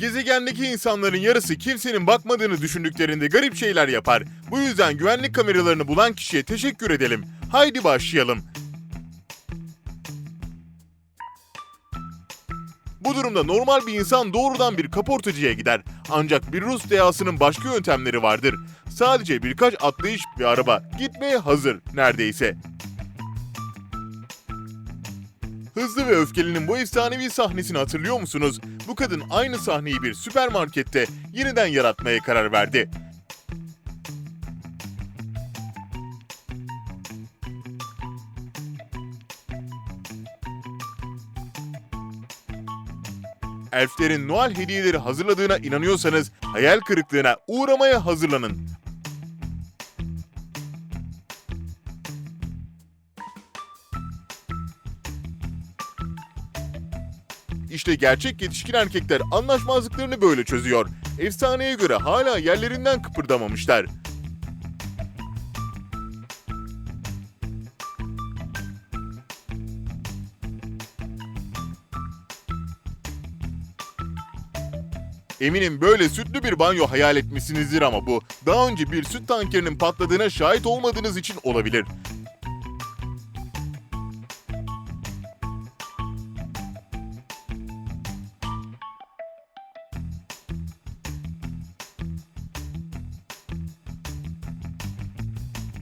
Gezegendeki insanların yarısı kimsenin bakmadığını düşündüklerinde garip şeyler yapar. Bu yüzden güvenlik kameralarını bulan kişiye teşekkür edelim. Haydi başlayalım. Bu durumda normal bir insan doğrudan bir kaportacıya gider. Ancak bir Rus dehasının başka yöntemleri vardır. Sadece birkaç atlayış bir araba gitmeye hazır neredeyse. Hızlı ve Öfkeli'nin bu efsanevi sahnesini hatırlıyor musunuz? Bu kadın aynı sahneyi bir süpermarkette yeniden yaratmaya karar verdi. Elflerin Noel hediyeleri hazırladığına inanıyorsanız hayal kırıklığına uğramaya hazırlanın. İşte gerçek yetişkin erkekler anlaşmazlıklarını böyle çözüyor. Efsaneye göre hala yerlerinden kıpırdamamışlar. Eminim böyle sütlü bir banyo hayal etmişsinizdir ama bu daha önce bir süt tankerinin patladığına şahit olmadığınız için olabilir.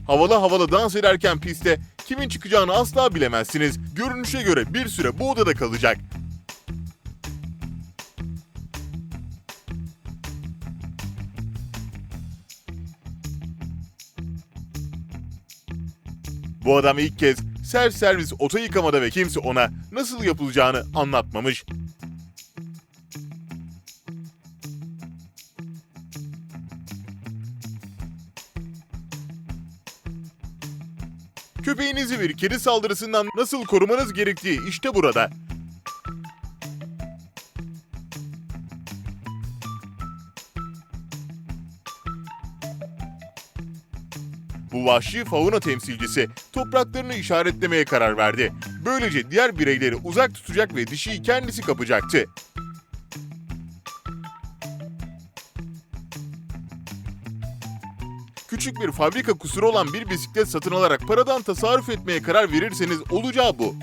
Havalı havalı dans ederken pistte kimin çıkacağını asla bilemezsiniz. Görünüşe göre bir süre bu odada kalacak. Bu adam ilk kez self servis oto yıkamada ve kimse ona nasıl yapılacağını anlatmamış. Köpeğinizi bir kedi saldırısından nasıl korumanız gerektiği işte burada. Bu vahşi fauna temsilcisi topraklarını işaretlemeye karar verdi. Böylece diğer bireyleri uzak tutacak ve dişiyi kendisi kapacaktı. Küçük bir fabrika kusuru olan bir bisiklet satın alarak paradan tasarruf etmeye karar verirseniz olacağı bu.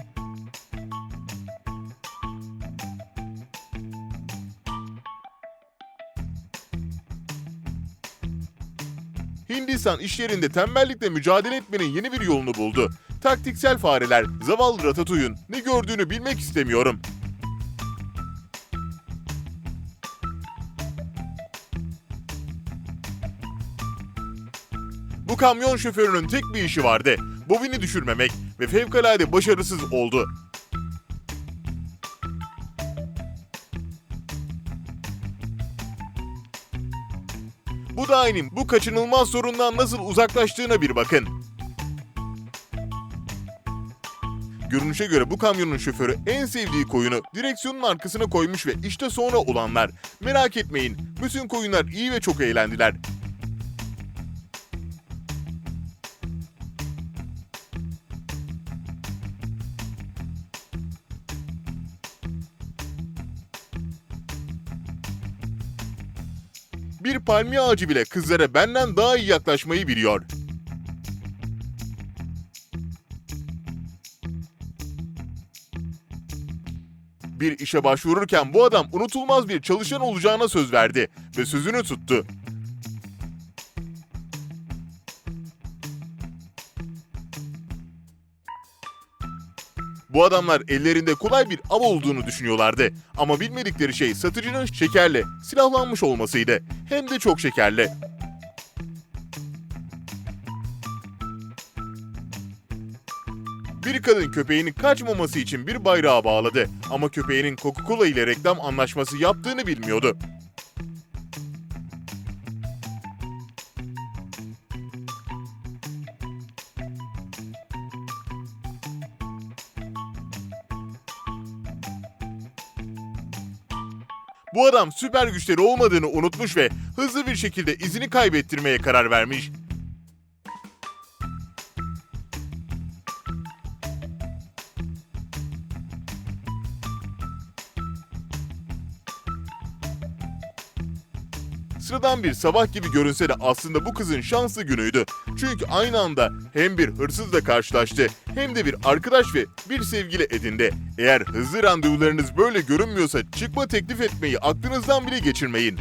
Hindistan iş yerinde tembellikle mücadele etmenin yeni bir yolunu buldu. Taktiksel fareler, zavallı Ratatouille'un ne gördüğünü bilmek istemiyorum. Kamyon şoförünün tek bir işi vardı. Bobini düşürmemek ve fevkalade başarısız oldu. Bu dainin bu kaçınılmaz sorundan nasıl uzaklaştığına bir bakın. Görünüşe göre bu kamyonun şoförü en sevdiği koyunu direksiyonun arkasına koymuş ve işte sonra olanlar. Merak etmeyin, bütün koyunlar iyi ve çok eğlendiler. Bir palmiye ağacı bile kızlara benden daha iyi yaklaşmayı biliyor. Bir işe başvururken bu adam unutulmaz bir çalışan olacağına söz verdi ve sözünü tuttu. Bu adamlar ellerinde kolay bir av olduğunu düşünüyorlardı. Ama bilmedikleri şey satıcının şekerle silahlanmış olmasıydı. Hem de çok şekerli. Bir kadın köpeğinin kaçmaması için bir bayrağa bağladı. Ama köpeğinin Coca-Cola ile reklam anlaşması yaptığını bilmiyordu. Bu adam süper güçleri olmadığını unutmuş ve hızlı bir şekilde izini kaybettirmeye karar vermiş. Sıradan bir sabah gibi görünse de aslında bu kızın şanslı günüydü. Çünkü aynı anda hem bir hırsızla karşılaştı hem de bir arkadaş ve bir sevgili edindi. Eğer hızlı randevularınız böyle görünmüyorsa çıkma teklif etmeyi aklınızdan bile geçirmeyin.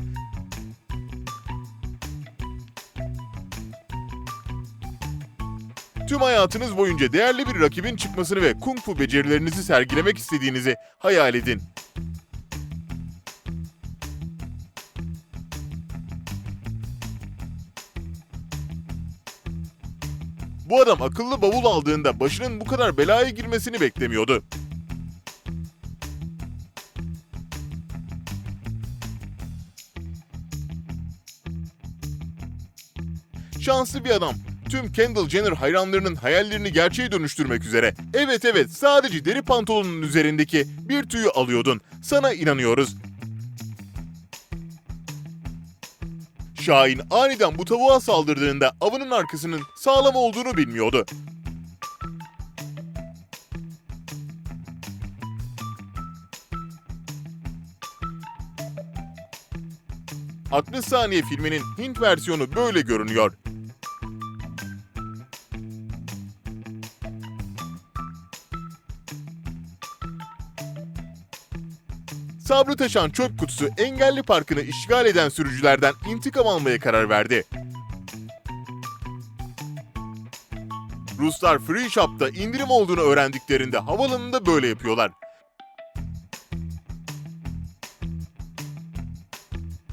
Tüm hayatınız boyunca değerli bir rakibin çıkmasını ve kung fu becerilerinizi sergilemek istediğinizi hayal edin. Bu adam akıllı bavul aldığında başının bu kadar belaya girmesini beklemiyordu. Şanslı bir adam. Tüm Kendall Jenner hayranlarının hayallerini gerçeğe dönüştürmek üzere. Evet evet sadece deri pantolonun üzerindeki bir tüyü alıyordun. Sana inanıyoruz. Şahin aniden bu tavuğa saldırdığında avının arkasının sağlam olduğunu bilmiyordu. Aklı Saniye filminin Hint versiyonu böyle görünüyor. Sabrı taşan çöp kutusu engelli parkını işgal eden sürücülerden intikam almaya karar verdi. Ruslar Free Shop'ta indirim olduğunu öğrendiklerinde havalanında böyle yapıyorlar.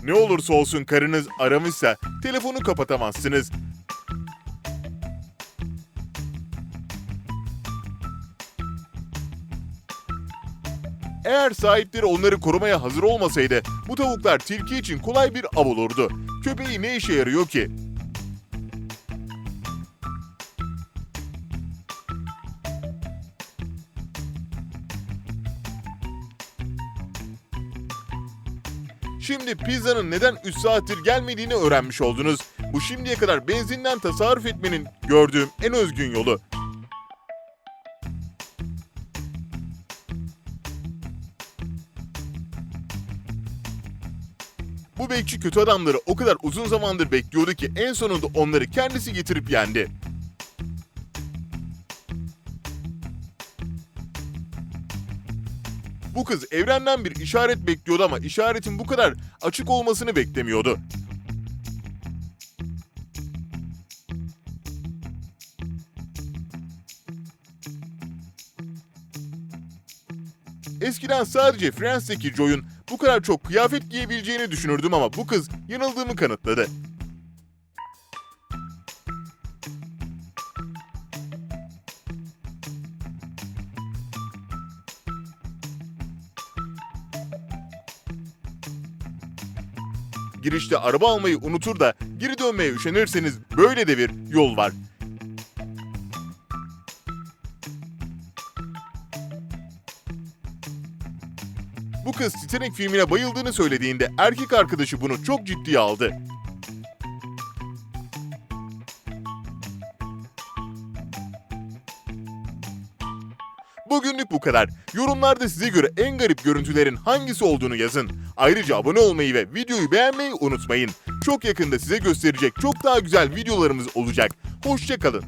Ne olursa olsun karınız aramışsa telefonu kapatamazsınız. Eğer sahipleri onları korumaya hazır olmasaydı bu tavuklar tilki için kolay bir av olurdu. Köpeği ne işe yarıyor ki? Şimdi pizzanın neden 3 saattir gelmediğini öğrenmiş oldunuz. Bu şimdiye kadar benzinden tasarruf etmenin gördüğüm en özgün yolu. Bu bekçi kötü adamları o kadar uzun zamandır bekliyordu ki en sonunda onları kendisi getirip yendi. Bu kız evrenden bir işaret bekliyordu ama işaretin bu kadar açık olmasını beklemiyordu. Eskiden sadece Friends'teki Joy'un bu kadar çok kıyafet giyebileceğini düşünürdüm ama bu kız yanıldığımı kanıtladı. Girişte araba almayı unutur da geri dönmeye üşenirseniz böyle de bir yol var. Bu kız Titanic filmine bayıldığını söylediğinde erkek arkadaşı bunu çok ciddiye aldı. Bugünlük bu kadar. Yorumlarda size göre en garip görüntülerin hangisi olduğunu yazın. Ayrıca abone olmayı ve videoyu beğenmeyi unutmayın. Çok yakında size gösterecek çok daha güzel videolarımız olacak. Hoşçakalın.